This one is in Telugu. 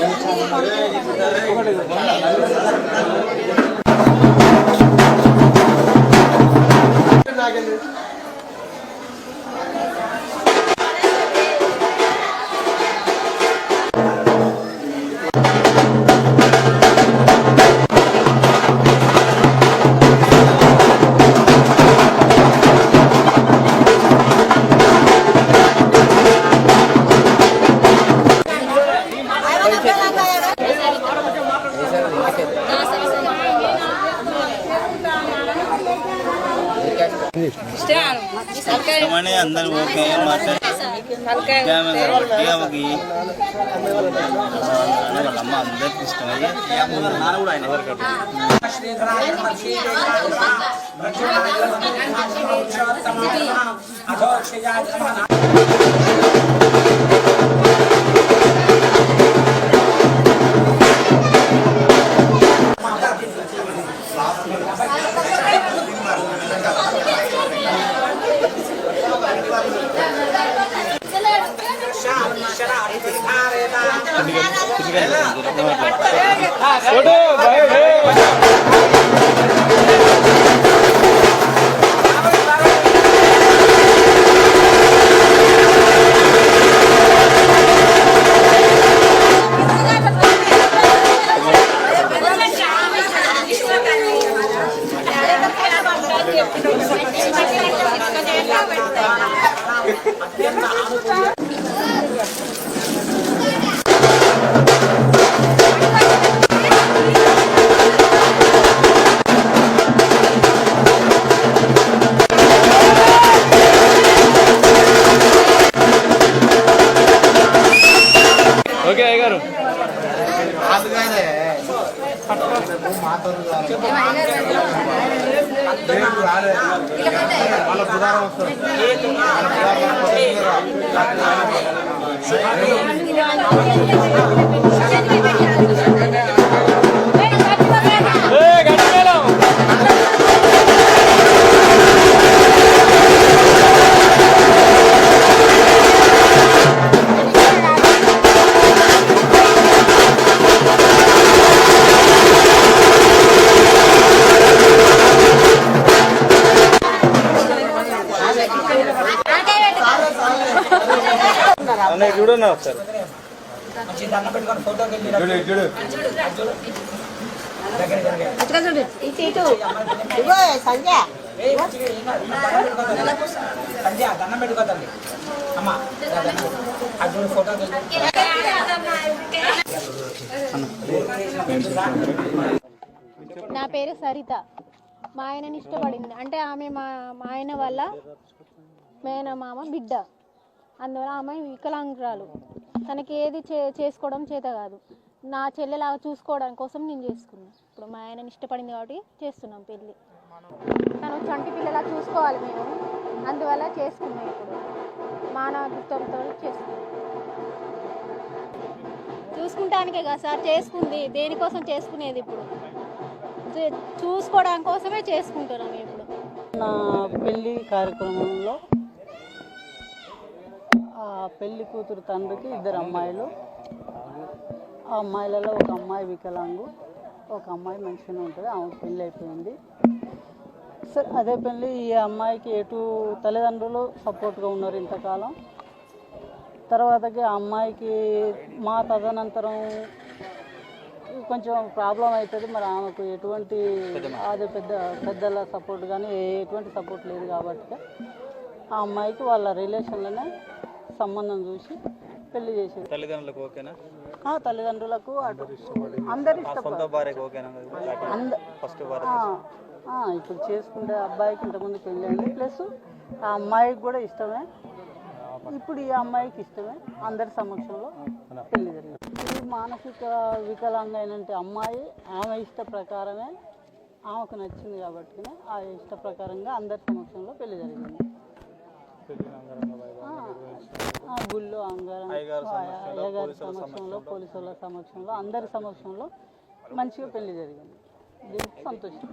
ఒకటి ఇష్టమని అందరు ఓకే మాట్లాడి కెమెరా వాళ్ళ అమ్మ అందరికి ఇష్టమయ్యి నాన్న కూడా ఆయన छोटो भाई Thank you. ఓకే అయ్య గారు ఏ అన్నయ్య చూడన్నా ఒకసారి. అమ్మా అది ఫోటో నా పేరు సరిత. మా ఆయనని ఇష్టపడింది. అంటే ఆమె మా మా ఆయన వల్ల మేనమామ బిడ్డ. అందువల్ల ఆమె వికలాంగురాలు. తనకి ఏది చే చేసుకోవడం చేత కాదు. నా చెల్లెలాగా చూసుకోవడం కోసం నేను చేసుకున్నాను ఇప్పుడు మా ఆయనని ఇష్టపడింది కాబట్టి చేస్తున్నాం పెళ్ళి. తను చంటి పిల్లలా చూసుకోవాలి మేము. అందువల్ల చేసుకున్నాం ఇప్పుడు. మానవత్వంతో చేసుకున్నాం. చూసుకుంటానికే కదా సార్ చేసుకుంది. దేనికోసం చేసుకునేది ఇప్పుడు? చూసుకోవడం కోసమే చేసుకుంటున్నాం ఇప్పుడు. నా పెళ్ళి కార్యక్రమంలో ఆ పెళ్ళి కూతురు తండ్రికి ఇద్దరు అమ్మాయిలు. ఆ అమ్మాయిలలో ఒక అమ్మాయి వికలాంగు ఒక అమ్మాయి మంచిగానే ఉంటుంది ఆమె పెళ్ళి అయిపోయింది. సరే అదే పెళ్ళి ఈ అమ్మాయికి ఎటు తల్లిదండ్రులు సపోర్ట్గా ఉన్నారు ఇంతకాలం. తర్వాతకి ఆ అమ్మాయికి మా తదనంతరం కొంచెం ప్రాబ్లం అవుతుంది మరి ఆమెకు ఎటువంటి అదే పెద్ద పెద్దల సపోర్ట్ కానీ ఎటువంటి సపోర్ట్ లేదు కాబట్టి ఆ అమ్మాయికి వాళ్ళ రిలేషన్లోనే సంబంధం చూసి పెళ్ళి చేసేది. తల్లిదండ్రులకు ఓకేనా? ఆ, తల్లిదండ్రులకు అటు. అందరు సొంత ఇష్టపడతారు. భార్యకు ఓకేనా? అంద ఫస్ట్ భార్య ఇప్పుడు చేసుకుంటే అబ్బాయికి ఇంతకుముందు పెళ్ళి అయింది. ప్లస్ ఆ అమ్మాయికి కూడా ఇష్టమే. ఇప్పుడు ఈ అమ్మాయికి ఇష్టమే. అందరి సమక్షంలో పెళ్ళి జరిగింది. ఈ మానసిక వికలాంగైనంటే అమ్మాయి ఆమె ఇష్ట ప్రకారమే ఆమెకు నచ్చింది కాబట్టి ఆ ఇష్ట ప్రకారంగా అందరి సమక్షంలో పెళ్ళి జరిగింది. ఆ, గుళ్ళో అంగారం అయ్యగారి సమక్షంలో. పోలీసుల సమక్షంలో అందరి సమక్షంలో మంచిగా పెళ్ళి జరిగింది. దీనికి సంతోషం.